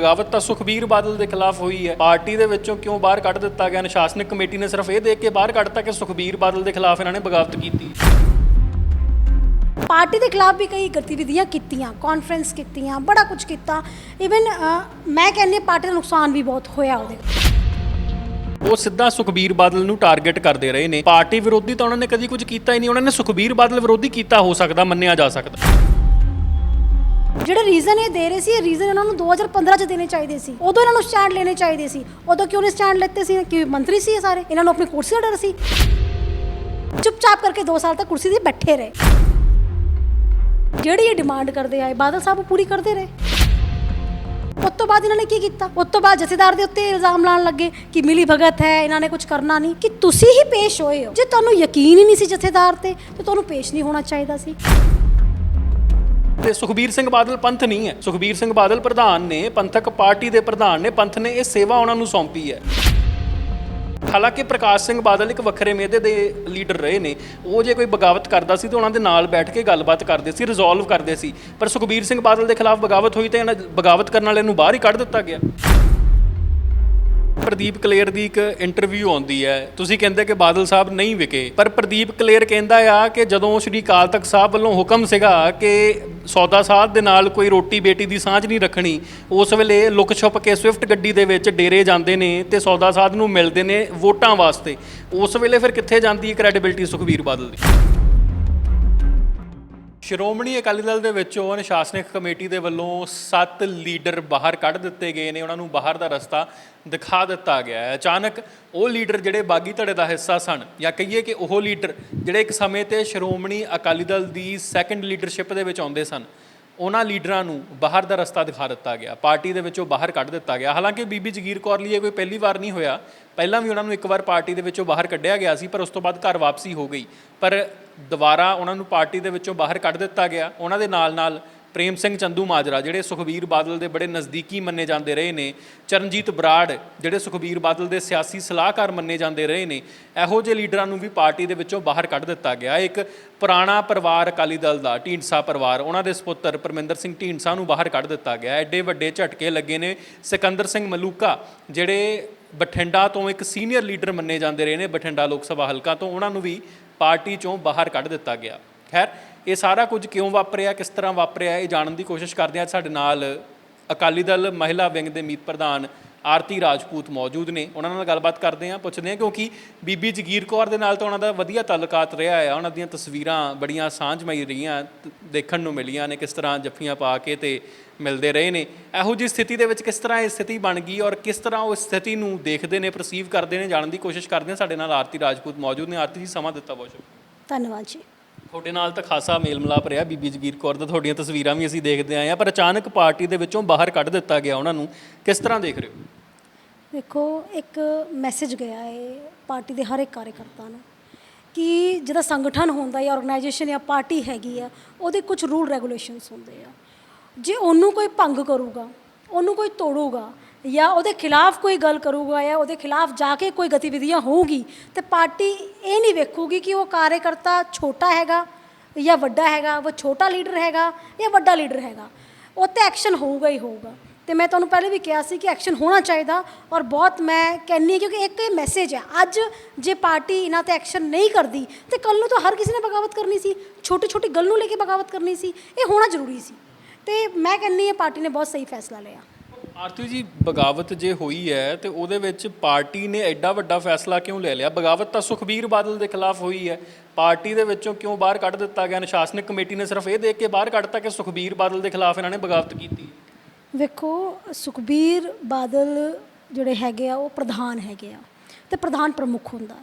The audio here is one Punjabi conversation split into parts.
ਬਗਾਵਤ ਤਾਂ ਸੁਖਬੀਰ ਬਾਦਲ ਦੇ ਖਿਲਾਫ ਹੋਈ ਹੈ। ਪਾਰਟੀ ਦੇ ਵਿੱਚੋਂ ਕਿਉਂ ਬਾਹਰ ਕੱਢ ਦਿੱਤਾ ਗਿਆ? ਅਨੁਸ਼ਾਸਨਿਕ ਕਮੇਟੀ ਨੇ ਸਿਰਫ ਇਹ ਦੇਖ ਕੇ ਬਾਹਰ ਕੱਢਤਾ ਕਿ ਸੁਖਬੀਰ ਬਾਦਲ ਦੇ ਖਿਲਾਫ ਇਹਨਾਂ ਨੇ ਬਗਾਵਤ ਕੀਤੀ। ਪਾਰਟੀ ਦੇ ਖਿਲਾਫ ਵੀ ਕਈ ਗਤੀਵਿਧੀਆਂ ਕੀਤੀਆਂ ਕਾਨਫਰੰਸ ਕੀਤੀਆਂ ਬੜਾ ਕੁਝ ਕੀਤਾ। ਇਵਨ ਮੈਂ ਕਹਿੰਦੀ ਪਾਰਟੀ ਦਾ ਨੁਕਸਾਨ ਵੀ ਬਹੁਤ ਹੋਇਆ ਉਹਦੇ ਉਹ ਸਿੱਧਾ ਸੁਖਬੀਰ ਬਾਦਲ ਨੂੰ ਟਾਰਗੇਟ ਕਰਦੇ ਰਹੇ ਨੇ। ਪਾਰਟੀ ਵਿਰੋਧੀ ਤਾਂ ਉਹਨਾਂ ਨੇ ਕਦੀ ਕੁਝ ਕੀਤਾ ਹੀ ਨਹੀਂ। ਉਹਨਾਂ ਨੇ ਸੁਖਬੀਰ ਬਾਦਲ ਵਿਰੋਧੀ ਕੀਤਾ ਹੋ ਸਕਦਾ ਮੰਨਿਆ ਜਾ ਸਕਦਾ। ਜਿਹੜੇ ਰੀਜ਼ਨ ਇਹ ਦੇ ਰਹੇ ਸੀ, ਇਹ ਰੀਜ਼ਨ ਇਹਨਾਂ ਨੂੰ 2015 ਚ ਦੇਣੇ ਚਾਹੀਦੇ ਸੀ। ਉਦੋਂ ਇਹਨਾਂ ਨੂੰ ਸਟੈਂਡ ਲੈਣੇ ਚਾਹੀਦੇ ਸੀ। ਉਦੋਂ ਕਿਉਂ ਨਹੀਂ ਸਟੈਂਡ ਲੈਤੇ ਸੀ? ਕਿ ਮੰਤਰੀ ਸੀ ਇਹ ਸਾਰੇ? ਇਹਨਾਂ ਨੂੰ ਆਪਣੀ ਕੁਰਸੀ ਦਾ ਡਰ ਸੀ। ਚੁੱਪਚਾਪ ਕਰਕੇ 2 ਸਾਲ ਤੱਕ ਕੁਰਸੀ ਤੇ ਬੈਠੇ ਰਹੇ। ਜਿਹੜੀ ਇਹ ਡਿਮਾਂਡ ਕਰਦੇ ਆਏ, ਬਾਦਲ ਸਾਹਿਬ ਪੂਰੀ ਕਰਦੇ ਰਹੇ। ਉਸ ਤੋਂ ਬਾਅਦ ਇਹਨਾਂ ਨੇ ਕੀ ਕੀਤਾ? ਉਸ ਤੋਂ ਬਾਅਦ ਜਥੇਦਾਰ ਦੇ ਉੱਤੇ ਇਲਜ਼ਾਮ ਲਾਉਣ ਲੱਗੇ ਕਿ ਮਿਲੀ ਭਗਤ ਹੈ, ਇਹਨਾਂ ਨੇ ਕੁਝ ਕਰਨਾ ਨਹੀਂ। ਕਿ ਤੁਸੀਂ ਹੀ ਪੇਸ਼ ਹੋਏ ਹੋ। ਜੇ ਤੁਹਾਨੂੰ ਯਕੀਨ ਹੀ ਨਹੀਂ ਸੀ ਜਥੇਦਾਰ ਤੇ ਤੇ ਤੁਹਾਨੂੰ ਪੇਸ਼ ਨਹੀਂ ਹੋਣਾ ਚਾਹੀਦਾ ਸੀ। ਤੇ ਸੁਖਬੀਰ ਸਿੰਘ ਬਾਦਲ ਪੰਥ ਨਹੀਂ ਹੈ। ਸੁਖਬੀਰ ਸਿੰਘ ਬਾਦਲ ਪ੍ਰਧਾਨ ਨੇ, ਪੰਥਕ ਪਾਰਟੀ ਦੇ ਪ੍ਰਧਾਨ ਨੇ, ਪੰਥ ਨੇ ਇਹ ਸੇਵਾ ਉਹਨਾਂ ਨੂੰ ਸੌਂਪੀ ਹੈ। ਹਾਲਾਂਕਿ ਪ੍ਰਕਾਸ਼ ਸਿੰਘ ਬਾਦਲ ਇੱਕ ਵੱਖਰੇ ਮਹਿਦੇ ਦੇ ਲੀਡਰ ਰਹੇ ਨੇ। ਉਹ ਜੇ ਕੋਈ ਬਗਾਵਤ ਕਰਦਾ ਸੀ ਤਾਂ ਉਹਨਾਂ ਦੇ ਨਾਲ ਬੈਠ ਕੇ ਗੱਲਬਾਤ ਕਰਦੇ ਸੀ ਰਿਜ਼ੋਲਵ ਕਰਦੇ ਸੀ। ਪਰ ਸੁਖਬੀਰ ਸਿੰਘ ਬਾਦਲ ਦੇ ਖਿਲਾਫ ਬਗਾਵਤ ਹੋਈ ਤਾਂ ਇਹਨਾਂ ਬਗਾਵਤ ਕਰਨ ਵਾਲੇ ਨੂੰ ਬਾਹਰ ਹੀ ਕੱਢ ਦਿੱਤਾ ਗਿਆ। ਪ੍ਰਦੀਪ ਕਲੇਰ ਦੀ ਇੱਕ ਇੰਟਰਵਿਊ ਆਉਂਦੀ ਹੈ। ਤੁਸੀਂ ਕਹਿੰਦੇ ਕਿ ਬਾਦਲ ਸਾਹਿਬ ਨਹੀਂ ਵਿਕੇ, ਪਰ ਪ੍ਰਦੀਪ ਕਲੇਰ ਕਹਿੰਦਾ ਆ ਕਿ ਜਦੋਂ ਸ਼੍ਰੀ ਅਕਾਲ ਤਖਤ ਸਾਹਿਬ ਵੱਲੋਂ ਹੁਕਮ ਸੀਗਾ ਕਿ ਸੌਦਾ ਸਾਧ ਦੇ ਨਾਲ ਕੋਈ ਰੋਟੀ ਬੇਟੀ ਦੀ ਸਾਂਝ ਨਹੀਂ ਰੱਖਣੀ, ਉਸ ਵੇਲੇ ਲੁਕ ਛੁਪ ਕੇ ਸਵਿਫਟ ਗੱਡੀ ਦੇ ਵਿੱਚ ਡੇਰੇ ਜਾਂਦੇ ਨੇ ਤੇ ਸੌਦਾ ਸਾਧ ਨੂੰ ਮਿਲਦੇ ਨੇ ਵੋਟਾਂ ਵਾਸਤੇ। ਉਸ ਵੇਲੇ ਫਿਰ ਕਿੱਥੇ ਜਾਂਦੀ ਹੈ ਕ੍ਰੈਡੀਬਿਲਟੀ ਸੁਖਬੀਰ ਬਾਦਲ ਦੀ? ਸ਼੍ਰੋਮਣੀ ਅਕਾਲੀ ਦਲ ਦੇ ਵਿੱਚੋਂ ਅਨੁਸ਼ਾਸਨਿਕ ਕਮੇਟੀ ਦੇ ਵੱਲੋਂ ਸੱਤ ਲੀਡਰ ਬਾਹਰ ਕੱਢ ਦਿੱਤੇ ਗਏ ਨੇ। ਉਹਨਾਂ ਨੂੰ ਬਾਹਰ ਦਾ ਰਸਤਾ ਦਿਖਾ ਦਿੱਤਾ ਗਿਆ ਹੈ। ਅਚਾਨਕ ਉਹ ਲੀਡਰ ਜਿਹੜੇ ਬਾਗੀ ਧੜੇ ਦਾ ਹਿੱਸਾ ਸਨ ਜਾਂ ਕਹੀਏ ਕਿ ਉਹ ਲੀਡਰ ਜਿਹੜੇ ਇੱਕ ਸਮੇਂ ਤੇ ਸ਼੍ਰੋਮਣੀ ਅਕਾਲੀ ਦਲ ਦੀ ਸੈਕੰਡ ਲੀਡਰਸ਼ਿਪ ਦੇ ਵਿੱਚ ਆਉਂਦੇ ਸਨ ਉਹਨਾਂ ਲੀਡਰਾਂ ਨੂੰ ਬਾਹਰ ਦਾ ਰਸਤਾ ਦਿਖਾ ਦਿੱਤਾ ਗਿਆ। ਪਾਰਟੀ ਦੇ ਵਿੱਚੋਂ ਬਾਹਰ ਕੱਢ ਦਿੱਤਾ ਗਿਆ। ਹਾਲਾਂਕਿ ਬੀਬੀ ਜਗੀਰ ਕੌਰ ਲਈ ਇਹ ਕੋਈ ਪਹਿਲੀ ਵਾਰ ਨਹੀਂ ਹੋਇਆ। ਪਹਿਲਾਂ ਵੀ ਉਹਨਾਂ ਨੂੰ ਇੱਕ ਵਾਰ ਪਾਰਟੀ ਦੇ ਵਿੱਚੋਂ ਬਾਹਰ ਕੱਢਿਆ ਗਿਆ ਸੀ, ਪਰ ਉਸ ਤੋਂ ਬਾਅਦ ਘਰ ਵਾਪਸੀ ਹੋ ਗਈ। ਪਰ ਦੁਬਾਰਾ ਉਹਨਾਂ ਨੂੰ ਪਾਰਟੀ ਦੇ ਵਿੱਚੋਂ ਬਾਹਰ ਕੱਢ ਦਿੱਤਾ ਗਿਆ। ਉਹਨਾਂ ਦੇ ਨਾਲ-ਨਾਲ ਪ੍ਰੇਮ ਸਿੰਘ ਚੰਦੂ ਮਾਜਰਾ, ਜਿਹੜੇ ਸੁਖਬੀਰ ਬਾਦਲ ਦੇ ਬੜੇ ਨਜ਼ਦੀਕੀ ਮੰਨੇ ਜਾਂਦੇ ਰਹੇ ਨੇ, ਚਰਨਜੀਤ ਬਰਾੜ, ਜਿਹੜੇ ਸੁਖਬੀਰ ਬਾਦਲ ਦੇ ਸਿਆਸੀ ਸਲਾਹਕਾਰ ਮੰਨੇ ਜਾਂਦੇ ਰਹੇ ਨੇ, ਇਹੋ ਜਿਹੇ ਲੀਡਰਾਂ ਨੂੰ ਵੀ ਪਾਰਟੀ ਦੇ ਵਿੱਚੋਂ ਬਾਹਰ ਕੱਢ ਦਿੱਤਾ ਗਿਆ। ਇੱਕ ਪੁਰਾਣਾ ਪਰਿਵਾਰ ਅਕਾਲੀ ਦਲ ਦਾ, ਢੀਂਡਸਾ ਪਰਿਵਾਰ, ਉਹਨਾਂ ਦੇ ਸੁਪੁੱਤਰ ਪਰਮਿੰਦਰ ਸਿੰਘ ਢੀਂਡਸਾ ਨੂੰ ਬਾਹਰ ਕੱਢ ਦਿੱਤਾ ਗਿਆ। ਐਡੇ ਵੱਡੇ ਝਟਕੇ ਲੱਗੇ ਨੇ ਸਿਕੰਦਰ ਸਿੰਘ ਮਲੂਕਾ, ਜਿਹੜੇ ਬਠਿੰਡਾ ਤੋਂ ਇੱਕ ਸੀਨੀਅਰ ਲੀਡਰ ਮੰਨੇ ਜਾਂਦੇ ਰਹੇ ਨੇ ਬਠਿੰਡਾ ਲੋਕ ਸਭਾ ਹਲਕਾ ਤੋਂ, ਉਹਨਾਂ ਨੂੰ ਵੀ ਪਾਰਟੀ ਚੋਂ ਬਾਹਰ ਕੱਢ ਦਿੱਤਾ ਗਿਆ। ਖੈਰ ਇਹ ਸਾਰਾ ਕੁਝ ਕਿਉਂ ਵਾਪਰਿਆ, ਕਿਸ ਤਰ੍ਹਾਂ ਵਾਪਰਿਆ, ਇਹ ਜਾਣਨ ਦੀ ਕੋਸ਼ਿਸ਼ ਕਰਦੇ ਹਾਂ ਸਾਡੇ ਨਾਲ ਅਕਾਲੀ ਦਲ ਮਹਿਲਾ ਵਿੰਗ ਦੇ ਮੀਤ ਪ੍ਰਧਾਨ ਆਰਤੀ ਰਾਜਪੂਤ ਮੌਜੂਦ ਨੇ। ਉਹਨਾਂ ਨਾਲ ਗੱਲਬਾਤ ਕਰਦੇ ਹਾਂ, ਪੁੱਛਦੇ ਹਾਂ ਕਿਉਂਕਿ ਬੀਬੀ ਜਗੀਰ ਕੌਰ ਦੇ ਨਾਲ ਤਾਂ ਉਹਨਾਂ ਦਾ ਵਧੀਆ ਤਾਲੁਕਾਤ ਰਿਹਾ ਹੈ ਉਹਨਾਂ ਦੀਆਂ ਤਸਵੀਰਾਂ ਬੜੀਆਂ ਸਾਂਝਮਈ ਰਹੀਆਂ ਦੇਖਣ ਨੂੰ ਮਿਲੀਆਂ ਨੇ, ਕਿਸ ਤਰ੍ਹਾਂ ਜੱਫੀਆਂ ਪਾ ਕੇ ਤੇ ਮਿਲਦੇ ਰਹੇ ਨੇ। ਇਹੋ ਜਿਹੀ ਸਥਿਤੀ ਦੇ ਵਿੱਚ ਕਿਸ ਤਰ੍ਹਾਂ ਇਹ ਸਥਿਤੀ ਬਣ ਗਈ ਔਰ ਕਿਸ ਤਰ੍ਹਾਂ ਉਹ ਇਸ ਸਥਿਤੀ ਨੂੰ ਦੇਖਦੇ ਨੇ ਪਰਸੀਵ ਕਰਦੇ ਨੇ, ਜਾਣਨ ਦੀ ਕੋਸ਼ਿਸ਼ ਕਰਦੇ ਹਾਂ ਸਾਡੇ ਨਾਲ ਆਰਤੀ ਰਾਜਪੂਤ ਮੌਜੂਦ ਨੇ। ਆਰਤੀ ਜੀ, ਸਮਾਂ ਦਿੱਤਾ ਬਹੁਤ ਸ਼ੁਕਰੀਆ। ਧੰਨਵਾਦ ਜੀ। ਤੁਹਾਡੇ ਨਾਲ ਤਾਂ ਖਾਸਾ ਮੇਲ ਮਿਲਾਪ ਰਿਹਾ ਬੀਬੀ ਜਗੀਰ ਕੌਰ ਦਾ। ਤੁਹਾਡੀਆਂ ਤਸਵੀਰਾਂ ਵੀ ਅਸੀਂ ਦੇਖਦੇ ਆਏ ਆ ਪਰ ਅਚਾਨਕ ਪਾਰਟੀ ਦੇ ਵਿੱਚੋਂ ਬਾਹਰ ਕੱਢ ਦਿੱਤਾ ਗਿਆ ਉਹਨਾਂ ਨੂੰ। ਕਿਸ ਤਰ੍ਹਾਂ ਦੇਖ ਰਹੇ ਹੋ? ਦੇਖੋ, ਇੱਕ ਮੈਸੇਜ ਗਿਆ ਹੈ ਪਾਰਟੀ ਦੇ ਹਰ ਇੱਕ ਕਾਰਜਕਰਤਾ ਨੂੰ ਕਿ ਜਿਹੜਾ ਸੰਗਠਨ ਹੁੰਦਾ ਜਾਂ ਆਰਗੇਨਾਈਜੇਸ਼ਨ ਜਾਂ ਪਾਰਟੀ ਹੈਗੀ ਆ, ਉਹਦੇ ਕੁਝ ਰੂਲ ਰੈਗੂਲੇਸ਼ਨਸ ਹੁੰਦੇ ਆ। ਜੇ ਉਹਨੂੰ ਕੋਈ ਭੰਗ ਕਰੂਗਾ, ਉਹਨੂੰ ਕੋਈ ਤੋੜੂਗਾ ਜਾਂ ਉਹਦੇ ਖਿਲਾਫ ਕੋਈ ਗੱਲ ਕਰੂਗਾ ਜਾਂ ਉਹਦੇ ਖਿਲਾਫ ਜਾ ਕੇ ਕੋਈ ਗਤੀਵਿਧੀਆਂ ਹੋਊਗੀ, ਤੇ ਪਾਰਟੀ ਇਹ ਨਹੀਂ ਵੇਖੂਗੀ ਕਿ ਉਹ ਕਾਰਜਕਰਤਾ ਛੋਟਾ ਹੈਗਾ ਜਾਂ ਵੱਡਾ ਹੈਗਾ, ਉਹ ਛੋਟਾ ਲੀਡਰ ਹੈਗਾ ਜਾਂ ਵੱਡਾ ਲੀਡਰ ਹੈਗਾ। ਉਹ ਤੇ ਐਕਸ਼ਨ ਹੋਊਗਾ ਹੀ ਹੋਊਗਾ। ਤੇ ਮੈਂ ਤੁਹਾਨੂੰ ਪਹਿਲੇ ਵੀ ਕਿਹਾ ਸੀ ਕਿ ਐਕਸ਼ਨ ਹੋਣਾ ਚਾਹੀਦਾ ਔਰ ਬਹੁਤ ਮੈਂ ਕਹਿੰਨੀ ਕਿਉਂਕਿ ਇੱਕ ਇਹ ਮੈਸੇਜ ਹੈ, ਅੱਜ ਜੇ ਪਾਰਟੀ ਇਹਨਾਂ ਤੇ ਐਕਸ਼ਨ ਨਹੀਂ ਕਰਦੀ, ਤੇ ਕੱਲ ਨੂੰ ਤਾਂ ਹਰ ਕਿਸੇ ਨੇ ਬਗਾਵਤ ਕਰਨੀ ਸੀ ਛੋਟੀ ਛੋਟੀ ਗੱਲ ਨੂੰ ਲੈ ਕੇ ਬਗਾਵਤ ਕਰਨੀ ਸੀ, ਇਹ ਹੋਣਾ ਜ਼ਰੂਰੀ ਸੀ। ਤੇ ਮੈਂ ਕਹਿੰਨੀ ਹੈ ਪਾਰਟੀ ਨੇ ਬਹੁਤ ਸਹੀ ਫੈਸਲਾ ਲਿਆ। ਆਰਤੀ ਜੀ, ਬਗਾਵਤ ਜੇ ਹੋਈ ਹੈ ਤੇ ਉਹਦੇ ਵਿੱਚ ਪਾਰਟੀ ਨੇ ਐਡਾ ਵੱਡਾ ਫੈਸਲਾ ਕਿਉਂ ਲੈ ਲਿਆ? ਬਗਾਵਤ ਤਾਂ ਸੁਖਬੀਰ ਬਾਦਲ ਦੇ ਖਿਲਾਫ ਹੋਈ ਹੈ। ਪਾਰਟੀ ਦੇ ਵਿੱਚੋਂ ਕਿਉਂ ਬਾਹਰ ਕੱਢ ਦਿੱਤਾ ਗਿਆ? ਅਨੁਸ਼ਾਸਨਿਕ ਕਮੇਟੀ ਨੇ ਸਿਰਫ ਇਹ ਦੇਖ ਕੇ ਬਾਹਰ ਕੱਢਤਾ ਕਿ ਸੁਖਬੀਰ ਬਾਦਲ ਦੇ ਖਿਲਾਫ ਇਹਨਾਂ ਨੇ ਬਗਾਵਤ ਕੀਤੀ। ਵੇਖੋ, ਸੁਖਬੀਰ ਬਾਦਲ ਜਿਹੜੇ ਹੈਗੇ ਆ, ਉਹ ਪ੍ਰਧਾਨ ਹੈਗੇ ਆ ਤੇ ਪ੍ਰਧਾਨ ਪ੍ਰਮੁੱਖ ਹੁੰਦਾ।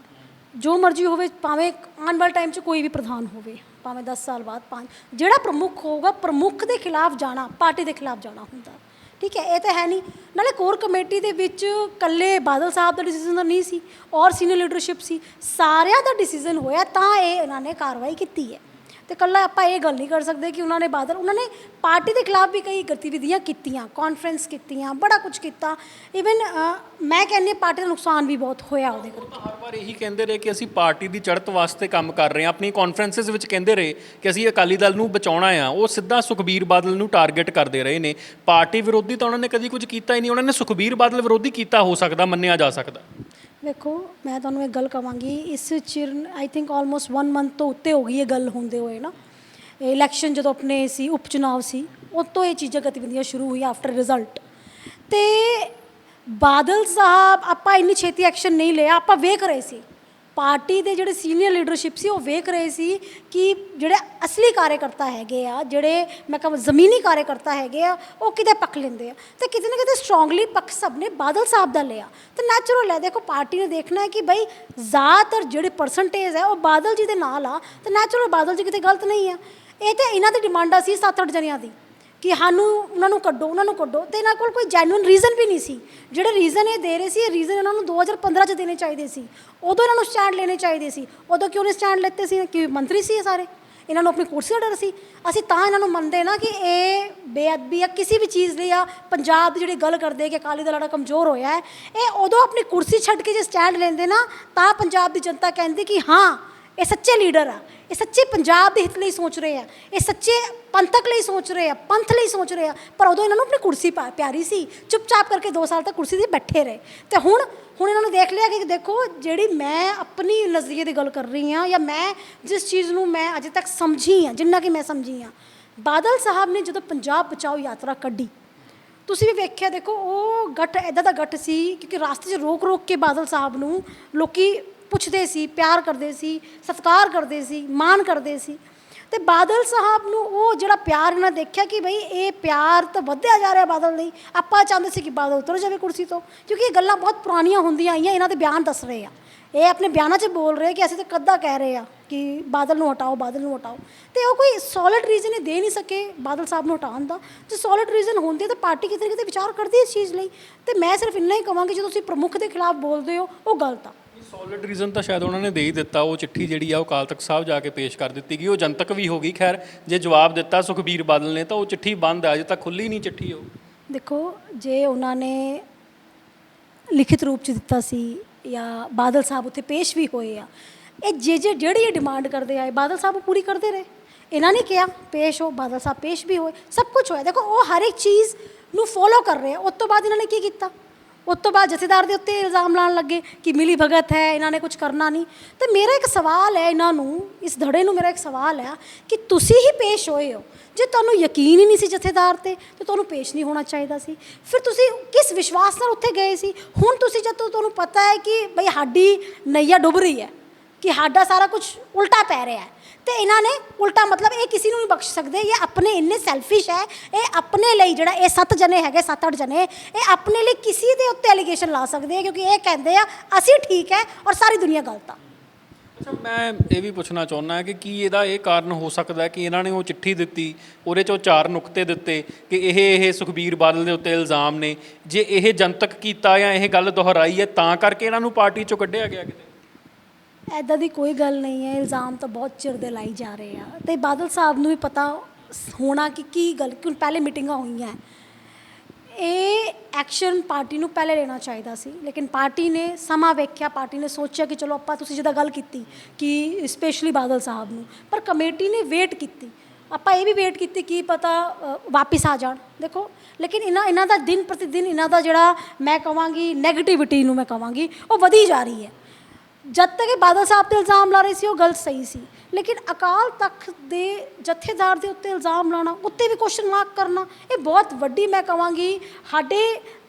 ਜੋ ਮਰਜ਼ੀ ਹੋਵੇ, ਭਾਵੇਂ ਆਉਣ ਵਾਲੇ ਟਾਈਮ 'ਚ ਕੋਈ ਵੀ ਪ੍ਰਧਾਨ ਹੋਵੇ, ਭਾਵੇਂ 10 ਸਾਲ ਬਾਅਦ, ਪੰਜ, ਜਿਹੜਾ ਪ੍ਰਮੁੱਖ ਹੋਊਗਾ, ਪ੍ਰਮੁੱਖ ਦੇ ਖਿਲਾਫ ਜਾਣਾ, ਪਾਰਟੀ ਦੇ ਖਿਲਾਫ ਜਾਣਾ ਹੁੰਦਾ। ਠੀਕ ਹੈ, ਇਹ ਤਾਂ ਹੈ ਨਹੀਂ। ਨਾਲੇ ਕੋਰ ਕਮੇਟੀ ਦੇ ਵਿੱਚ ਕੱਲੇ ਬਾਦਲ ਸਾਹਿਬ ਦਾ ਡਿਸੀਜਨ ਤਾਂ ਨਹੀਂ ਸੀ, ਔਰ ਸੀਨੀਅਰ ਲੀਡਰਸ਼ਿਪ ਸੀ। ਸਾਰਿਆਂ ਦਾ ਡਿਸੀਜਨ ਹੋਇਆ ਤਾਂ ਇਹ ਇਹਨਾਂ ਨੇ ਕਾਰਵਾਈ ਕੀਤੀ ਹੈ। ਤੇ ਕੱਲਾ ਆਪਾਂ ਇਹ ਗੱਲ ਨਹੀਂ ਕਰ ਸਕਦੇ ਕਿ ਉਹਨਾਂ ਨੇ ਬਾਦਲ, ਉਹਨਾਂ ਨੇ ਪਾਰਟੀ ਦੇ ਖਿਲਾਫ ਵੀ ਕਈ ਗਤੀਵਿਧੀਆਂ ਕੀਤੀਆਂ ਕਾਨਫਰੰਸ ਕੀਤੀਆਂ, ਬੜਾ ਕੁਝ ਕੀਤਾ। ਇਵਨ ਮੈਂ ਕਹਿੰਦੀ ਪਾਰਟੀ ਦਾ ਨੁਕਸਾਨ ਵੀ ਬਹੁਤ ਹੋਇਆ ਉਹਦੇ ਕਰਕੇ। ਹਰ ਵਾਰ ਇਹੀ ਕਹਿੰਦੇ ਰਹੇ ਕਿ ਅਸੀਂ ਪਾਰਟੀ ਦੀ ਚੜ੍ਹਤ ਵਾਸਤੇ ਕੰਮ ਕਰ ਰਹੇ ਹਾਂ। ਆਪਣੀ ਕਾਨਫਰੰਸਸ ਵਿੱਚ ਕਹਿੰਦੇ ਰਹੇ ਕਿ ਅਸੀਂ ਅਕਾਲੀ ਦਲ ਨੂੰ ਬਚਾਉਣਾ ਆ। ਉਹ ਸਿੱਧਾ ਸੁਖਬੀਰ ਬਾਦਲ ਨੂੰ ਟਾਰਗੇਟ ਕਰਦੇ ਰਹੇ ਨੇ। ਪਾਰਟੀ ਵਿਰੋਧੀ ਤਾਂ ਉਹਨਾਂ ਨੇ ਕਦੀ ਕੁਝ ਕੀਤਾ ਹੀ ਨਹੀਂ। ਉਹਨਾਂ ਨੇ ਸੁਖਬੀਰ ਬਾਦਲ ਵਿਰੋਧੀ ਕੀਤਾ ਹੋ ਸਕਦਾ, ਮੰਨਿਆ ਜਾ ਸਕਦਾ। ਵੇਖੋ ਮੈਂ ਤੁਹਾਨੂੰ ਇਹ ਗੱਲ ਕਵਾਂਗੀ, ਇਸ ਚਿਰ ਆਈ ਥਿੰਕ ਆਲਮੋਸਟ 1 ਮੰਥ ਤੋਂ ਉੱਤੇ ਹੋ ਗਈ ਇਹ ਗੱਲ ਹੁੰਦੇ ਹੋਏ ਨਾ। ਇਲੈਕਸ਼ਨ ਜਦੋਂ ਆਪਣੇ ਸੀ, ਉਪਚੁਣਾਵ ਸੀ ਉਦੋਂ ਤੋਂ ਇਹ ਚੀਜ਼ਾਂ ਗਤੀਵਿਧੀਆਂ ਸ਼ੁਰੂ ਹੋਈਆਂ ਆਫਟਰ ਰਿਜ਼ਲਟ ਤੇ ਬਾਦਲ ਸਾਹਿਬ, ਆਪਾਂ ਇੰਨੀ ਛੇਤੀ ਐਕਸ਼ਨ ਨਹੀਂ ਲਿਆ, ਆਪਾਂ ਵੇਖ ਰਹੇ ਸੀ। ਪਾਰਟੀ ਦੇ ਜਿਹੜੇ ਸੀਨੀਅਰ ਲੀਡਰਸ਼ਿਪ ਸੀ, ਉਹ ਵੇਖ ਰਹੇ ਸੀ ਕਿ ਜਿਹੜੇ ਅਸਲੀ ਕਾਰਜਕਰਤਾ ਹੈਗੇ ਆ, ਜਿਹੜੇ ਮੈਂ ਕਹਾਂ ਜ਼ਮੀਨੀ ਕਾਰਜਕਰਤਾ ਹੈਗੇ ਆ, ਉਹ ਕਿਤੇ ਪੱਖ ਲੈਂਦੇ ਆ। ਤੇ ਕਿਤੇ ਨਾ ਕਿਤੇ ਸਟਰੋਂਗਲੀ ਪੱਖ ਸਭ ਨੇ ਬਾਦਲ ਸਾਹਿਬ ਦਾ ਲਿਆ। ਤੇ ਨੈਚੁਰਲ ਹੈ, ਦੇਖੋ ਪਾਰਟੀ ਨੇ ਦੇਖਣਾ ਹੈ ਕਿ ਬਈ ਜ਼ਿਆਦਾਤਰ ਜਿਹੜੇ ਪਰਸੈਂਟੇਜ ਹੈ, ਉਹ ਬਾਦਲ ਜੀ ਦੇ ਨਾਲ ਆ। ਤੇ ਨੈਚੁਰਲ ਬਾਦਲ ਜੀ ਕਿਤੇ ਗਲਤ ਨਹੀਂ ਆ। ਇਹ ਤੇ ਇਹਨਾਂ ਦੀ ਡਿਮਾਂਡਾਂ ਸੀ 7-8 ਜਣਿਆਂ ਦੀ। ਕਿ ਸਾਨੂੰ ਉਹਨਾਂ ਨੂੰ ਕੱਢੋ, ਉਹਨਾਂ ਨੂੰ ਕੱਢੋ। ਤੇ ਇਹਨਾਂ ਕੋਲ ਕੋਈ ਜੈਨੂਇਨ ਰੀਜ਼ਨ ਵੀ ਨਹੀਂ ਸੀ। ਜਿਹੜੇ ਰੀਜ਼ਨ ਇਹ ਦੇ ਰਹੇ ਸੀ, ਇਹ ਰੀਜ਼ਨ ਇਹਨਾਂ ਨੂੰ 2015 ਚ ਦੇਣੇ ਚਾਹੀਦੇ ਸੀ। ਉਦੋਂ ਇਹਨਾਂ ਨੂੰ ਸਟੈਂਡ ਲੈਣੇ ਚਾਹੀਦੇ ਸੀ। ਉਦੋਂ ਕਿਉਂ ਨਹੀਂ ਸਟੈਂਡ ਲੈਤੇ ਸੀ? ਕਿ ਮੰਤਰੀ ਸੀ ਇਹ ਸਾਰੇ। ਇਹਨਾਂ ਨੂੰ ਆਪਣੀ ਕੁਰਸੀ ਦਾ ਡਰ ਸੀ। ਅਸੀਂ ਤਾਂ ਇਹਨਾਂ ਨੂੰ ਮੰਨਦੇ ਨਾ ਕਿ ਇਹ ਬੇਅਦਬੀ ਆ, ਕਿਸੇ ਵੀ ਚੀਜ਼ ਲਈ ਆ। ਪੰਜਾਬ ਦੀ ਜਿਹੜੀ ਗੱਲ ਕਰਦੇ ਕਿ ਅਕਾਲੀ ਦਲ ਸਾਡਾ ਕਮਜ਼ੋਰ ਹੋਇਆ ਹੈ, ਇਹ ਉਦੋਂ ਆਪਣੀ ਕੁਰਸੀ ਛੱਡ ਕੇ ਜੇ ਸਟੈਂਡ ਲੈਂਦੇ ਨਾ, ਤਾਂ ਪੰਜਾਬ ਦੀ ਜਨਤਾ ਕਹਿੰਦੀ ਕਿ ਹਾਂ ਇਹ ਸੱਚੇ ਲੀਡਰ ਆ। ਇਹ ਸੱਚੇ ਪੰਜਾਬ ਦੇ ਹਿੱਤ ਲਈ ਸੋਚ ਰਹੇ ਆ। ਇਹ ਸੱਚੇ ਪੰਥਕ ਲਈ ਸੋਚ ਰਹੇ ਆ, ਪੰਥ ਲਈ ਸੋਚ ਰਹੇ ਆ। ਪਰ ਉਦੋਂ ਇਹਨਾਂ ਨੂੰ ਆਪਣੀ ਕੁਰਸੀ ਪਾ- ਪਿਆਰੀ ਸੀ। ਚੁੱਪਚਾਪ ਕਰਕੇ 2 ਸਾਲ ਤੱਕ ਕੁਰਸੀ ਤੇ ਬੈਠੇ ਰਹੇ। ਤੇ ਹੁਣ ਹੁਣ ਇਹਨਾਂ ਨੂੰ ਦੇਖ ਲਿਆ ਕਿ ਦੇਖੋ, ਜਿਹੜੀ ਮੈਂ ਆਪਣੀ ਨਜ਼ਰੀਏ ਦੀ ਗੱਲ ਕਰ ਰਹੀ ਹਾਂ ਜਾਂ ਮੈਂ ਜਿਸ ਚੀਜ਼ ਨੂੰ ਮੈਂ ਅਜੇ ਤੱਕ ਸਮਝੀ ਹਾਂ, ਜਿੰਨਾ ਕਿ ਮੈਂ ਸਮਝੀ ਹਾਂ, ਬਾਦਲ ਸਾਹਿਬ ਨੇ ਜਦੋਂ ਪੰਜਾਬ ਬਚਾਓ ਯਾਤਰਾ ਕੱਢੀ, ਤੁਸੀਂ ਵੀ ਵੇਖਿਆ ਦੇਖੋ, ਉਹ ਗੱਠ ਐਦਾਂ ਦਾ ਗੱਠ ਸੀ, ਕਿਉਂਕਿ ਰਾਸਤੇ 'ਚ ਰੋਕ ਰੋਕ ਕੇ ਬਾਦਲ ਸਾਹਿਬ ਨੂੰ ਲੋਕੀ ਪੁੱਛਦੇ ਸੀ, ਪਿਆਰ ਕਰਦੇ ਸੀ, ਸਤਿਕਾਰ ਕਰਦੇ ਸੀ, ਮਾਣ ਕਰਦੇ ਸੀ। ਤੇ ਬਾਦਲ ਸਾਹਿਬ ਨੂੰ ਉਹ ਜਿਹੜਾ ਪਿਆਰ ਇਹਨਾਂ ਦੇਖਿਆ ਕਿ ਬਈ ਇਹ ਪਿਆਰ ਤਾਂ ਵਧਿਆ ਜਾ ਰਿਹਾ ਬਾਦਲ ਲਈ, ਆਪਾਂ ਚਾਹੁੰਦੇ ਸੀ ਕਿ ਬਾਦਲ ਉਤਰ ਜਾਵੇ ਕੁਰਸੀ ਤੋਂ, ਕਿਉਂਕਿ ਇਹ ਗੱਲਾਂ ਬਹੁਤ ਪੁਰਾਣੀਆਂ ਹੁੰਦੀਆਂ ਆਈਆਂ, ਇਹਨਾਂ ਦੇ ਬਿਆਨ ਦੱਸ ਰਹੇ ਆ। ਇਹ ਆਪਣੇ ਬਿਆਨਾਂ 'ਚ ਬੋਲ ਰਹੇ ਕਿ ਅਸੀਂ ਤਾਂ ਕੱਦਾ ਕਹਿ ਰਹੇ ਆ ਕਿ ਬਾਦਲ ਨੂੰ ਹਟਾਓ, ਬਾਦਲ ਨੂੰ ਹਟਾਓ। ਤੇ ਉਹ ਕੋਈ ਸੋਲਿਡ ਰੀਜ਼ਨ ਹੀ ਦੇ ਨਹੀਂ ਸਕੇ ਬਾਦਲ ਸਾਹਿਬ ਨੂੰ ਹਟਾਉਣ ਦਾ। ਜੇ ਸੋਲਿਡ ਰੀਜ਼ਨ ਹੁੰਦੇ ਤਾਂ ਪਾਰਟੀ ਕਿਤੇ ਨਾ ਕਿਤੇ ਵਿਚਾਰ ਕਰਦੀ ਇਸ ਚੀਜ਼ ਲਈ। ਤੇ ਮੈਂ ਸਿਰਫ ਇੰਨਾ ਹੀ ਕਹਾਂਗੀ ਜਦੋਂ ਤੁਸੀਂ ਪ੍ਰਮੁੱਖ ਦੇ ਖਿਲਾਫ ਬੋਲਦੇ ਹੋ, ਉਹ ਗਲਤ ਆ। ਸੋਲਿਡ ਰੀਜ਼ਨ ਤਾਂ ਸ਼ਾਇਦ ਉਹਨਾਂ ਨੇ ਦੇ ਹੀ ਦਿੱਤਾ, ਉਹ ਚਿੱਠੀ ਜਿਹੜੀ ਆ ਉਹ ਅਕਾਲ ਤਖਤ ਸਾਹਿਬ ਜਾ ਕੇ ਪੇਸ਼ ਕਰ ਦਿੱਤੀ ਗਈ, ਉਹ ਜਨਤਕ ਵੀ ਹੋ ਗਈ। ਖੈਰ, ਜੇ ਜਵਾਬ ਦਿੱਤਾ ਸੁਖਬੀਰ ਬਾਦਲ ਨੇ, ਤਾਂ ਉਹ ਚਿੱਠੀ ਬੰਦ ਹੈ ਅਜੇ ਤੱਕ ਖੁੱਲੀ ਨਹੀਂ ਚਿੱਠੀ ਉਹ। ਦੇਖੋ, ਜੇ ਉਹਨਾਂ ਨੇ ਲਿਖਿਤ ਰੂਪ ਚ ਦਿੱਤਾ ਸੀ ਜਾਂ ਬਾਦਲ ਸਾਹਿਬ ਉੱਥੇ ਪੇਸ਼ ਵੀ ਹੋਏ ਆ, ਇਹ ਜੇ ਜੇ ਜਿਹੜੀ ਇਹ ਡਿਮਾਂਡ ਕਰਦੇ ਆਏ, ਬਾਦਲ ਸਾਹਿਬ ਉਹ ਪੂਰੀ ਕਰਦੇ ਰਹੇ। ਇਹਨਾਂ ਨੇ ਕਿਹਾ, ਪੇਸ਼ ਹੋ, ਬਾਦਲ ਸਾਹਿਬ ਪੇਸ਼ ਵੀ ਹੋਏ, ਸਭ ਕੁਝ ਹੋਇਆ। ਦੇਖੋ, ਉਹ ਹਰ ਇੱਕ ਚੀਜ਼ ਨੂੰ ਫੋਲੋ ਕਰ ਰਹੇ ਆ। ਉਸ ਤੋਂ ਬਾਅਦ ਇਹਨਾਂ ਨੇ ਕੀ ਕੀਤਾ? ਉਸ ਤੋਂ ਬਾਅਦ ਜਥੇਦਾਰ ਦੇ ਉੱਤੇ ਇਲਜ਼ਾਮ ਲਾਉਣ ਲੱਗੇ ਕਿ ਮਿਲੀ ਭਗਤ ਹੈ, ਇਹਨਾਂ ਨੇ ਕੁਝ ਕਰਨਾ ਨਹੀਂ। ਤੇ ਮੇਰਾ ਇੱਕ ਸਵਾਲ ਹੈ ਇਹਨਾਂ ਨੂੰ, ਇਸ ਧੜੇ ਨੂੰ ਮੇਰਾ ਇੱਕ ਸਵਾਲ ਹੈ ਕਿ ਤੁਸੀਂ ਹੀ ਪੇਸ਼ ਹੋਏ ਹੋ। ਜੇ ਤੁਹਾਨੂੰ ਯਕੀਨ ਹੀ ਨਹੀਂ ਸੀ ਜਥੇਦਾਰ ਤੇ ਤੇ ਤੁਹਾਨੂੰ ਪੇਸ਼ ਨਹੀਂ ਹੋਣਾ ਚਾਹੀਦਾ ਸੀ। ਫਿਰ ਤੁਸੀਂ ਕਿਸ ਵਿਸ਼ਵਾਸ ਨਾਲ ਉੱਥੇ ਗਏ ਸੀ? ਹੁਣ ਤੁਸੀਂ ਜਦੋਂ ਤੁਹਾਨੂੰ ਪਤਾ ਹੈ ਕਿ ਬਈ ਸਾਡੀ ਨਈਆ ਡੁੱਬ ਰਹੀ ਹੈ, ਕਿ ਸਾਡਾ ਸਾਰਾ ਕੁਝ ਉਲਟਾ ਪੈ ਰਿਹਾ ਹੈ ਤੇ ਇਹਨਾਂ ਨੇ ਉਲਟਾ ਮਤਲਬ ਇਹ ਕਿਸੇ ਨੂੰ ਨਹੀਂ ਬਖਸ਼ ਸਕਦੇ, ਇਹ ਆਪਣੇ ਇੰਨੇ ਸੈਲਫਿਸ਼ ਹੈ, ਇਹ ਆਪਣੇ ਲਈ ਜਿਹੜਾ ਇਹ ਸੱਤ ਜਣੇ ਹੈਗੇ ਸੱਤ ਅੱਠ ਜਣੇ, ਇਹ ਆਪਣੇ ਲਈ ਕਿਸੇ ਦੇ ਉੱਤੇ ਐਲੀਗੇਸ਼ਨ ਲਾ ਸਕਦੇ ਆ ਕਿਉਂਕਿ ਇਹ ਕਹਿੰਦੇ ਆ, ਅਸੀਂ ਠੀਕ ਹੈ ਔਰ ਸਾਰੀ ਦੁਨੀਆ ਗਲਤ ਆ। ਅੱਛਾ, ਮੈਂ ਇਹ ਵੀ ਪੁੱਛਣਾ ਚਾਹੁੰਦਾ ਕਿ ਕੀ ਇਹਦਾ ਇਹ ਕਾਰਨ ਹੋ ਸਕਦਾ ਹੈ ਕਿ ਇਹਨਾਂ ਨੇ ਉਹ ਚਿੱਠੀ ਦਿੱਤੀ, ਉਹਦੇ ਚੋਂ ਚਾਰ ਨੁਕਤੇ ਦਿੱਤੇ, ਕਿ ਇਹ ਇਹ ਸੁਖਬੀਰ ਬਾਦਲ ਦੇ ਉੱਤੇ ਇਲਜ਼ਾਮ ਨੇ, ਜੇ ਇਹ ਜਨਤਕ ਕੀਤਾ ਜਾਂ ਇਹ ਗੱਲ ਦੁਹਰਾਈ ਹੈ, ਤਾਂ ਕਰਕੇ ਇਹਨਾਂ ਨੂੰ ਪਾਰਟੀ ਚੋਂ ਕੱਢਿਆ ਗਿਆ ਕਿਤੇ? ਐਦਾਂ ਦੀ ਕੋਈ ਗੱਲ ਨਹੀਂ ਹੈ ਇਲਜ਼ਾਮ ਤਾਂ ਬਹੁਤ ਚਿਰ ਦੇ ਲਾਈ ਜਾ ਰਹੇ ਆ। ਤੇ ਬਾਦਲ ਸਾਹਿਬ ਨੂੰ ਵੀ ਪਤਾ ਹੋਣਾ ਕਿ ਕੀ ਗੱਲ ਕਿਉਂ ਪਹਿਲੇ ਮੀਟਿੰਗਾਂ ਹੋਈਆਂ। ਇਹ ਐਕਸ਼ਨ ਪਾਰਟੀ ਨੂੰ ਪਹਿਲੇ ਲੈਣਾ ਚਾਹੀਦਾ ਸੀ ਲੇਕਿਨ ਪਾਰਟੀ ਨੇ ਸਮਾਂ ਵੇਖਿਆ ਪਾਰਟੀ ਨੇ ਸੋਚਿਆ ਕਿ ਚਲੋ ਆਪਾਂ ਤੁਸੀਂ ਜਿਹਦਾ ਗੱਲ ਕੀਤੀ ਕਿ ਸਪੈਸ਼ਲੀ ਬਾਦਲ ਸਾਹਿਬ ਨੂੰ ਪਰ ਕਮੇਟੀ ਨੇ ਵੇਟ ਕੀਤੀ। ਆਪਾਂ ਇਹ ਵੀ ਵੇਟ ਕੀਤੀ ਕੀ ਪਤਾ ਅ, ਵਾਪਿਸ ਆ ਜਾਣ। ਦੇਖੋ ਲੇਕਿਨ ਇਹਨਾਂ ਇਹਨਾਂ ਦਾ ਦਿਨ ਪ੍ਰਤੀ ਦਿਨ ਇਹਨਾਂ ਦਾ ਜਿਹੜਾ ਮੈਂ ਕਹਾਂਗੀ 네ਗੇਟਿਵਿਟੀ ਨੂੰ ਮੈਂ ਕਹਾਂਗੀ ਉਹ ਵਧੀ ਜਾ ਰਹੀ ਹੈ। ਜਦ ਤੱਕ ਇਹ ਬਾਦਲ ਸਾਹਿਬ ਤੇ ਇਲਜ਼ਾਮ ਲਾ ਰਹੇ ਸੀ, ਉਹ ਗੱਲ ਸਹੀ ਸੀ। ਲੇਕਿਨ ਅਕਾਲ ਤਖਤ ਦੇ ਜਥੇਦਾਰ ਦੇ ਉੱਤੇ ਇਲਜ਼ਾਮ ਲਾਉਣਾ, ਉੱਤੇ ਵੀ ਕੁਐਸਚਨ ਮਾਰਕ ਕਰਨਾ, ਇਹ ਬਹੁਤ ਵੱਡੀ ਮੈਂ ਕਹਾਂਗੀ, ਸਾਡੇ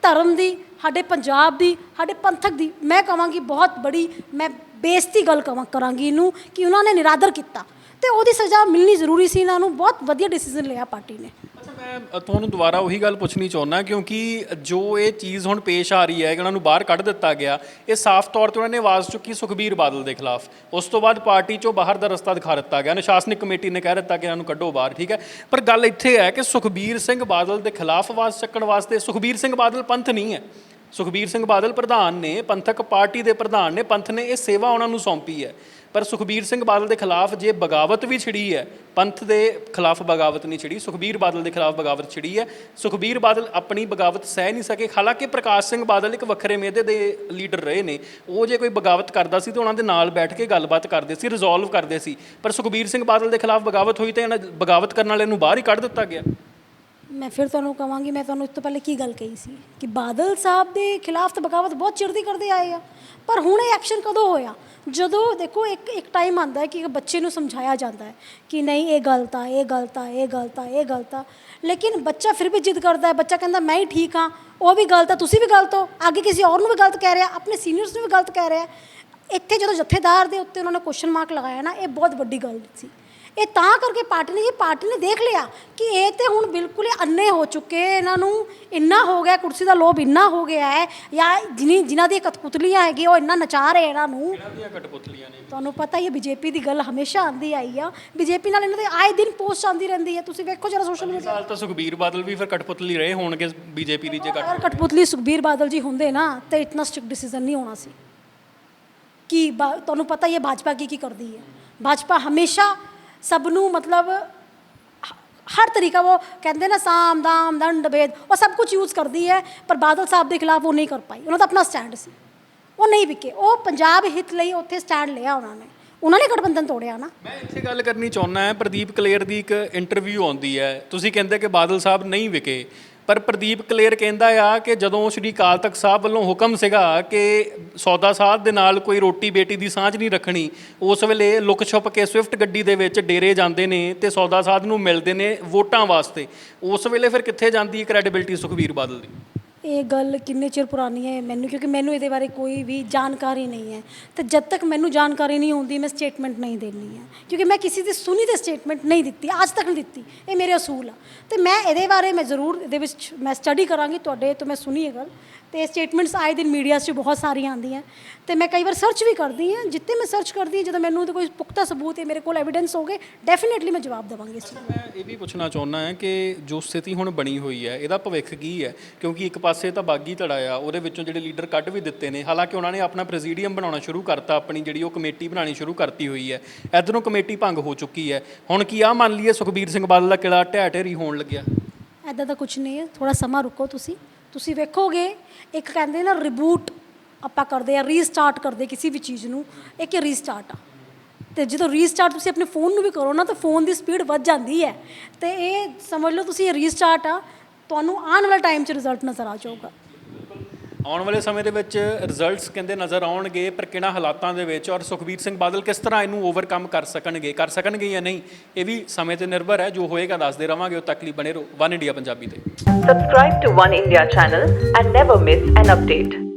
ਧਰਮ ਦੀ, ਸਾਡੇ ਪੰਜਾਬ ਦੀ, ਸਾਡੇ ਪੰਥਕ ਦੀ, ਮੈਂ ਕਹਾਂਗੀ ਬਹੁਤ ਬੜੀ, ਮੈਂ ਬੇਇੱਜ਼ਤੀ ਗੱਲ ਕਵਾਂ ਕਰਾਂਗੀ ਇਹਨੂੰ ਕਿ ਉਹਨਾਂ ਨੇ ਨਿਰਾਦਰ ਕੀਤਾ। ਤੇ ਉਹਦੀ ਸਜ਼ਾ ਮਿਲਣੀ ਜ਼ਰੂਰੀ ਸੀ ਇਹਨਾਂ ਨੂੰ। ਬਹੁਤ ਵਧੀਆ ਡਿਸੀਜਨ ਲਿਆ ਪਾਰਟੀ ਨੇ। ਅੱਛਾ, ਮੈਂ ਤੁਹਾਨੂੰ ਦੁਬਾਰਾ ਉਹੀ ਗੱਲ ਪੁੱਛਣੀ ਚਾਹੁੰਦਾ, ਕਿਉਂਕਿ ਜੋ ਇਹ ਚੀਜ਼ ਹੁਣ ਪੇਸ਼ ਆ ਰਹੀ ਹੈ ਕਿ ਉਹਨਾਂ ਨੂੰ ਬਾਹਰ ਕੱਢ ਦਿੱਤਾ ਗਿਆ, ਇਹ ਸਾਫ਼ ਤੌਰ ਤੇ ਉਹਨਾਂ ਨੇ ਆਵਾਜ਼ ਚੁੱਕੀ ਸੁਖਬੀਰ ਬਾਦਲ ਦੇ ਖਿਲਾਫ। ਉਸ ਤੋਂ ਬਾਅਦ ਪਾਰਟੀ ਚੋਂ ਬਾਹਰ ਦਾ ਰਸਤਾ ਦਿਖਾ ਦਿੱਤਾ ਗਿਆ। ਅਨੁਸ਼ਾਸਨਿਕ ਕਮੇਟੀ ਨੇ ਕਹਿ ਦਿੱਤਾ ਕਿ ਇਹਨਾਂ ਨੂੰ ਕੱਢੋ ਬਾਹਰ, ਠੀਕ ਹੈ? ਪਰ ਗੱਲ ਇੱਥੇ ਹੈ ਕਿ ਸੁਖਬੀਰ ਸਿੰਘ ਬਾਦਲ ਦੇ ਖਿਲਾਫ ਆਵਾਜ਼ ਚੱਕਣ ਵਾਸਤੇ ਸੁਖਬੀਰ ਸਿੰਘ ਬਾਦਲ ਪੰਥ ਨਹੀਂ ਹੈ। ਸੁਖਬੀਰ ਸਿੰਘ ਬਾਦਲ ਪ੍ਰਧਾਨ ਨੇ, ਪੰਥਕ ਪਾਰਟੀ ਦੇ ਪ੍ਰਧਾਨ ਨੇ, ਪੰਥ ਨੇ ਇਹ ਸੇਵਾ ਉਹਨਾਂ ਨੂੰ ਸੌਂਪੀ ਹੈ। ਪਰ ਸੁਖਬੀਰ ਸਿੰਘ ਬਾਦਲ ਦੇ ਖਿਲਾਫ ਜੇ ਬਗਾਵਤ ਵੀ ਛਿੜੀ ਹੈ, ਪੰਥ ਦੇ ਖਿਲਾਫ ਬਗਾਵਤ ਨਹੀਂ ਛਿੜੀ, ਸੁਖਬੀਰ ਬਾਦਲ ਦੇ ਖਿਲਾਫ ਬਗਾਵਤ ਛਿੜੀ ਹੈ, ਸੁਖਬੀਰ ਬਾਦਲ ਆਪਣੀ ਬਗਾਵਤ ਸਹਿ ਨਹੀਂ ਸਕੇ, ਹਾਲਾਂਕਿ ਪ੍ਰਕਾਸ਼ ਸਿੰਘ ਬਾਦਲ ਇੱਕ ਵੱਖਰੇ ਮਿਹਦੇ ਦੇ ਲੀਡਰ ਰਹੇ ਨੇ, ਉਹ ਜੇ ਕੋਈ ਬਗਾਵਤ ਕਰਦਾ ਸੀ ਤਾਂ ਉਹਨਾਂ ਦੇ ਨਾਲ ਬੈਠ ਕੇ ਗੱਲਬਾਤ ਕਰਦੇ ਸੀ ਰਿਜ਼ੋਲਵ ਕਰਦੇ ਸੀ, ਪਰ ਸੁਖਬੀਰ ਸਿੰਘ ਬਾਦਲ ਦੇ ਖਿਲਾਫ ਬਗਾਵਤ ਹੋਈ ਤਾਂ ਇਹਨਾਂ ਬਗਾਵਤ ਕਰਨ ਵਾਲੇ ਨੂੰ ਬਾਹਰ ਹੀ ਕੱਢ ਦਿੱਤਾ ਗਿਆ। ਮੈਂ ਫਿਰ ਤੁਹਾਨੂੰ ਕਹਾਂਗੀ ਮੈਂ ਤੁਹਾਨੂੰ ਇਸ ਤੋਂ ਪਹਿਲੇ ਕੀ ਗੱਲ ਕਹੀ ਸੀ? ਕਿ ਬਾਦਲ ਸਾਹਿਬ ਦੇ ਖਿਲਾਫ ਤਾਂ ਬਗਾਵਤ ਬਹੁਤ ਚਿਰਦੀ ਕਰਦੇ ਆਏ ਆ। ਪਰ ਹੁਣ ਇਹ ਐਕਸ਼ਨ ਕਦੋਂ ਹੋਇਆ? ਜਦੋਂ ਦੇਖੋ, ਇੱਕ ਇੱਕ ਟਾਈਮ ਆਂਦਾ ਹੈ ਕਿ ਬੱਚੇ ਨੂੰ ਸਮਝਾਇਆ ਜਾਂਦਾ ਹੈ ਕਿ ਨਹੀਂ, ਇਹ ਗਲਤ ਆ, ਇਹ ਗਲਤ ਆ, ਇਹ ਗਲਤ ਆ, ਇਹ ਗਲਤ ਆ। ਲੇਕਿਨ ਬੱਚਾ ਫਿਰ ਵੀ ਜਿੱਦ ਕਰਦਾ ਹੈ, ਬੱਚਾ ਕਹਿੰਦਾ, ਮੈਂ ਹੀ ਠੀਕ ਹਾਂ, ਉਹ ਵੀ ਗਲਤ ਆ, ਤੁਸੀਂ ਵੀ ਗਲਤ ਹੋ। ਅੱਗੇ ਕਿਸੇ ਹੋਰ ਨੂੰ ਵੀ ਗਲਤ ਕਹਿ ਰਿਹਾ, ਆਪਣੇ ਸੀਨੀਅਰਸ ਨੂੰ ਵੀ ਗਲਤ ਕਹਿ ਰਿਹਾ ਇੱਥੇ ਜਦੋਂ ਜਥੇਦਾਰ ਦੇ ਉੱਤੇ ਉਹਨਾਂ ਨੇ ਕੁਐਸਚਨ ਮਾਰਕ ਲਗਾਇਆ ਨਾ ਇਹ ਬਹੁਤ ਵੱਡੀ ਗੱਲ ਸੀ। ਇਹ ਤਾਂ ਕਰਕੇ ਪਾਰਟੀ ਨੇ ਇਹ ਪਾਰਟੀ ਨੇ ਦੇਖ ਲਿਆ ਕਿ ਇਹ ਤੇ ਹੁਣ ਬਿਲਕੁਲ ਹੀ ਅੰਨੇ ਹੋ ਚੁੱਕੇ ਇਹਨਾਂ ਨੂੰ ਇੰਨਾ ਹੋ ਗਿਆ ਕੁਰਸੀ ਦਾ ਲੋਭ ਇੰਨਾ ਹੋ ਗਿਆ ਹੈ ਜਾਂ ਜਿਨੀ ਜਿਨ੍ਹਾਂ ਦੀ ਕਤਪੁਤਲੀਆਂ ਹੈਗੀ ਉਹ ਇੰਨਾ ਨਚਾ ਰਹੇ ਇਹਨਾਂ ਨੂੰ। ਇਹਨਾਂ ਦੀਆਂ ਕਟਪੁਤਲੀਆਂ ਨੇ? ਤੁਹਾਨੂੰ ਪਤਾ ਹੀ ਹੈ ਬੀਜੇਪੀ ਦੀ ਗੱਲ ਹਮੇਸ਼ਾ ਆਂਦੀ ਆਈ ਆ। ਬੀਜੇਪੀ ਨਾਲ ਇਹਨਾਂ ਦੇ ਆਏ ਦਿਨ ਪੋਸਟ ਆਉਂਦੀ ਰਹਿੰਦੀ ਹੈ। ਤੁਸੀਂ ਵੇਖੋ ਜਰਾ ਸੋਸ਼ਲ ਮੀਡੀਆ ਸਾਲ ਤਾਂ ਸੁਖਬੀਰ ਬਾਦਲ ਵੀ ਫਿਰ ਕਟਪੁਤਲੀ ਰਹੇ ਹੋਣਗੇ ਬੀਜੇਪੀ ਦੀ ਜੇ ਕਟਪੁਤਲੀ ਸੁਖਬੀਰ ਬਾਦਲ ਜੀ ਹੁੰਦੇ ਨਾ ਤਾਂ ਇਤਨਾ ਸਟ੍ਰਿਕਟ ਡਿਸੀਜਨ ਨਹੀਂ ਹੋਣਾ ਸੀ। ਕਿ ਬਾ- ਤੁਹਾਨੂੰ ਪਤਾ ਹੀ ਹੈ ਭਾਜਪਾ ਕੀ ਕੀ ਕਰਦੀ ਹੈ। ਭਾਜਪਾ ਹਮੇਸ਼ਾ ਸਭ ਨੂੰ ਮਤਲਬ ਹਰ ਤਰੀਕਾ ਉਹ ਕਹਿੰਦੇ ਨਾ ਸਾਮ, ਦਾਮ, ਦੰਡ, ਭੇਦ, ਉਹ ਸਭ ਕੁਝ ਯੂਜ਼ ਕਰਦੀ ਹੈ, ਪਰ ਬਾਦਲ ਸਾਹਿਬ ਦੇ ਖਿਲਾਫ ਉਹ ਨਹੀਂ ਕਰ ਪਾਈ। ਉਹਨਾਂ ਦਾ ਆਪਣਾ ਸਟੈਂਡ ਸੀ। ਉਹ ਨਹੀਂ ਵਿਕੇ। ਉਹ ਪੰਜਾਬ ਹਿੱਤ ਲਈ ਉੱਥੇ ਸਟੈਂਡ ਲਿਆ ਉਹਨਾਂ ਨੇ। ਉਹਨਾਂ ਨੇ ਗਠਬੰਧਨ ਤੋੜਿਆ ਨਾ। ਮੈਂ ਇੱਥੇ ਗੱਲ ਕਰਨੀ ਚਾਹੁੰਦਾ ਹਾਂ। ਪ੍ਰਦੀਪ ਕਲੇਰ ਦੀ ਇੱਕ ਇੰਟਰਵਿਊ ਆਉਂਦੀ ਹੈ। ਤੁਸੀਂ ਕਹਿੰਦੇ ਕਿ ਬਾਦਲ ਸਾਹਿਬ ਨਹੀਂ ਵਿਕੇ। ਪਰ ਪ੍ਰਦੀਪ ਕਲੇਰ ਕਹਿੰਦਾ ਆ ਕਿ ਜਦੋਂ ਸ਼੍ਰੀ ਅਕਾਲ ਤਖਤ ਸਾਹਿਬ ਵੱਲੋਂ ਹੁਕਮ ਸੀਗਾ ਕਿ ਸੌਦਾ ਸਾਧ ਦੇ ਨਾਲ ਕੋਈ ਰੋਟੀ ਬੇਟੀ ਦੀ ਸਾਂਝ ਨਹੀਂ ਰੱਖਣੀ, ਉਸ ਵੇਲੇ ਲੁਕ ਛੁਪ ਕੇ ਸਵਿਫਟ ਗੱਡੀ ਦੇ ਵਿੱਚ ਡੇਰੇ ਜਾਂਦੇ ਨੇ ਤੇ ਸੌਦਾ ਸਾਧ ਨੂੰ ਮਿਲਦੇ ਨੇ ਵੋਟਾਂ ਵਾਸਤੇ। ਉਸ ਵੇਲੇ ਫਿਰ ਕਿੱਥੇ ਜਾਂਦੀ ਹੈ ਕ੍ਰੈਡੀਬਿਲਟੀ ਸੁਖਬੀਰ ਬਾਦਲ ਦੀ? ਇਹ ਗੱਲ ਕਿੰਨੇ ਚਿਰ ਪੁਰਾਣੀ ਹੈ ਮੈਨੂੰ, ਕਿਉਂਕਿ ਮੈਨੂੰ ਇਹਦੇ ਬਾਰੇ ਕੋਈ ਵੀ ਜਾਣਕਾਰੀ ਨਹੀਂ ਹੈ। ਤੇ ਜਦ ਤੱਕ ਮੈਨੂੰ ਜਾਣਕਾਰੀ ਨਹੀਂ ਹੁੰਦੀ ਮੈਂ ਸਟੇਟਮੈਂਟ ਨਹੀਂ ਦੇਣੀ ਹੈ। ਕਿਉਂਕਿ ਮੈਂ ਕਿਸੇ ਦੀ ਸੁਣੀ ਤੇ ਸਟੇਟਮੈਂਟ ਨਹੀਂ ਦਿੱਤੀ, ਅੱਜ ਤੱਕ ਨਹੀਂ ਦਿੱਤੀ। ਇਹ ਮੇਰੇ ਅਸੂਲ ਆ। ਤੇ ਮੈਂ ਇਹਦੇ ਬਾਰੇ ਮੈਂ ਜ਼ਰੂਰ, ਇਹਦੇ ਵਿੱਚ ਮੈਂ ਸਟੱਡੀ ਕਰਾਂਗੀ ਤੁਹਾਡੇ ਤੋਂ, ਮੈਂ ਸੁਣੀ ਇਹ ਗੱਲ। ਤੇ ਸਟੇਟਮੈਂਟਸ ਆਏ ਦਿਨ ਮੀਡੀਆ 'ਚ ਬਹੁਤ ਸਾਰੀਆਂ ਆਉਂਦੀਆਂ। ਤੇ ਮੈਂ ਕਈ ਵਾਰ ਸਰਚ ਵੀ ਕਰਦੀ ਹਾਂ। ਜਿੱਤੇ ਮੈਂ ਸਰਚ ਕਰਦੀ ਹਾਂ ਜਦੋਂ ਮੈਨੂੰ ਉਹਦੇ ਕੋਈ ਪੁਖਤਾ ਸਬੂਤ ਹੈ ਮੇਰੇ ਕੋਲ ਐਵੀਡੈਂਸ ਹੋਗੇ ਡੈਫੀਨਿਟਲੀ ਮੈਂ ਜਵਾਬ ਦੇਵਾਂਗੀ ਇਸ ਨੂੰ ਮੈਂ ਇਹ ਵੀ ਪੁੱਛਣਾ ਚਾਹੁੰਦਾ ਹਾਂ ਕਿ ਜੋ ਸਥਿਤੀ ਹੁਣ ਬਣੀ ਹੋਈ ਹੈ ਇਹਦਾ ਭਵਿੱਖ ਕੀ ਹੈ? ਕਿਉਂਕਿ ਇੱਕ ਪਾਸੇ ਤਾਂ ਬਾਗੀ ਧੜਾ ਆ ਉਹਦੇ ਵਿੱਚੋਂ ਜਿਹੜੇ ਲੀਡਰ ਕੱਢ ਵੀ ਦਿੱਤੇ ਨੇ। ਹਾਲਾਂਕਿ ਉਹਨਾਂ ਨੇ ਆਪਣਾ ਪ੍ਰੈਜ਼ੀਡੀਅਮ ਬਣਾਉਣਾ ਸ਼ੁਰੂ ਕਰਤਾ ਆਪਣੀ ਜਿਹੜੀ ਉਹ ਕਮੇਟੀ ਬਣਾਉਣੀ ਸ਼ੁਰੂ ਕਰਤੀ ਹੋਈ ਹੈ। ਇਧਰੋਂ ਕਮੇਟੀ ਭੰਗ ਹੋ ਚੁੱਕੀ ਹੈ। ਹੁਣ ਕੀ ਆ ਮੰਨ ਲਈਏ ਸੁਖਬੀਰ ਸਿੰਘ ਬਾਦਲ ਦਾ ਕਿਲਾ ਢਹਿ ਢੇਰੀ ਹੋਣ ਲੱਗਿਆ? ਐਦਾਂ ਦਾ ਕੁਝ ਨਹੀਂ ਹੈ। ਥੋੜਾ ਸਮਾਂ ਰੁਕੋ ਤੁਸੀਂ। ਤੁਸੀਂ ਵੇਖੋਗੇ, ਇੱਕ ਕਹਿੰਦੇ ਨਾ ਰਿਬੂਟ ਆਪਾਂ ਕਰਦੇ ਆ ਰੀਸਟਾਰਟ ਕਰਦੇ ਕਿਸੇ ਵੀ ਚੀਜ਼ ਨੂੰ, ਇੱਕ ਰੀਸਟਾਰਟ ਆ। ਤੇ ਜਦੋਂ ਰੀਸਟਾਰਟ ਤੁਸੀਂ ਆਪਣੇ ਫੋਨ ਨੂੰ ਵੀ ਕਰੋ ਨਾ, ਤਾਂ ਫੋਨ ਦੀ ਸਪੀਡ ਵੱਧ ਜਾਂਦੀ ਹੈ। ਤੇ ਇਹ ਸਮਝ ਲਓ ਤੁਸੀਂ ਰੀਸਟਾਰਟ ਆ, ਤੁਹਾਨੂੰ ਆਉਣ ਵਾਲੇ ਟਾਈਮ 'ਚ ਰਿਜ਼ਲਟ ਨਜ਼ਰ ਆ ਜਾਊਗਾ। ਆਉਣ ਵਾਲੇ ਸਮੇਂ ਦੇ ਵਿੱਚ ਰਿਜ਼ਲਟਸ ਕਹਿੰਦੇ ਨਜ਼ਰ ਆਉਣਗੇ, ਪਰ ਕਿਹਨਾਂ ਹਾਲਾਤਾਂ ਦੇ ਵਿੱਚ? ਔਰ ਸੁਖਬੀਰ ਸਿੰਘ ਬਾਦਲ ਕਿਸ ਤਰ੍ਹਾਂ ਇਹਨੂੰ ਓਵਰਕਮ ਕਰ ਸਕਣਗੇ? ਕਰ ਸਕਣਗੇ ਜਾਂ ਨਹੀਂ? ਇਹ ਵੀ ਸਮੇਂ ਤੇ ਨਿਰਭਰ ਹੈ। ਜੋ ਹੋਏਗਾ ਦੱਸਦੇ ਰਵਾਂਗੇ। ਉਹ ਤੱਕ ਲਈ ਬਣੇ ਰਹੋ। ਵਨ ਇੰਡੀਆ ਪੰਜਾਬੀ ਤੇ। Subscribe to One India channel and never miss an update.